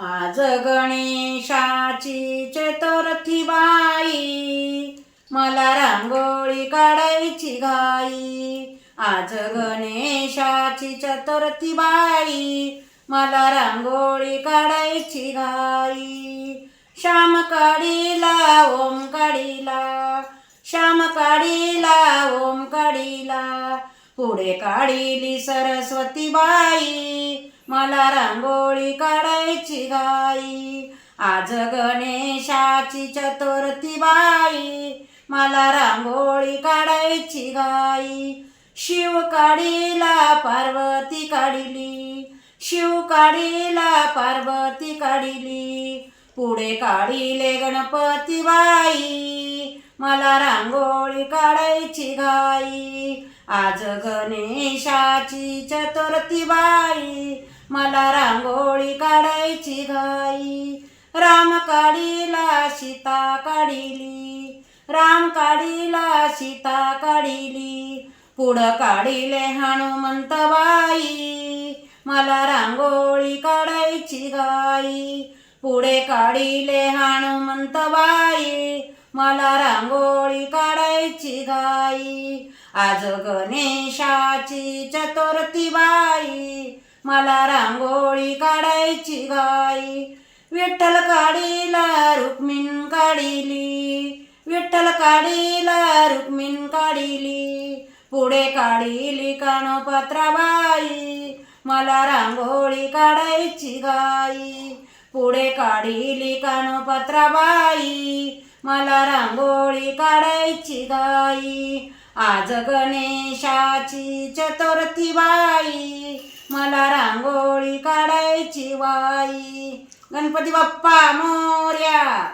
आज गणेशाची चतुर्थी बाई मला रांगोळी काढायची घाई. आज गणेशाची चतुर्थी बाई मला रांगोळी काढायची घाई. श्याम काढीला ओम काढीला श्याम काढीला ओम पुढे काढिली सरस्वती बाई. मला रांगोळी काढायची गाई आज गणेशाची चतुर्थी बाई. मला रांगोळी काढायची गाई शिव काढीला पार्वती काढिली. शिव काढीला पार्वती काढिली. पुढे काढिले गणपती बाई. मला रांगोळी काढायची गाई आज गणेशाची चतुर्थी बाई मला रांगोळी काढायची घाई. राम काढीला सीता काढिली राम काढीला सीता काढिली. पुढं काढिले हनुमंत बाई मला रांगोळी काढायची घाई. पुढे काढिले हनुमंत बाई मला रांगोळी काढायची गाई. आज गणेशाची चतुर्थी बाई. मला रांगोळी काढायची गाई. विठ्ठल काढीला रुक्मिण काढिली. विठ्ठल काढीला रुक्मिण काढिली. पुढे काढिली कानोपत्राबाई मला रांगोळी काढायची गाई. पुढे काढिली कानोपत्राबाई मला रांगोळी काढायची गाई आज गणेशाची चतुर्थी बाई. मला रांगोळी काढायची बाई. गणपती बाप्पा मोर्या.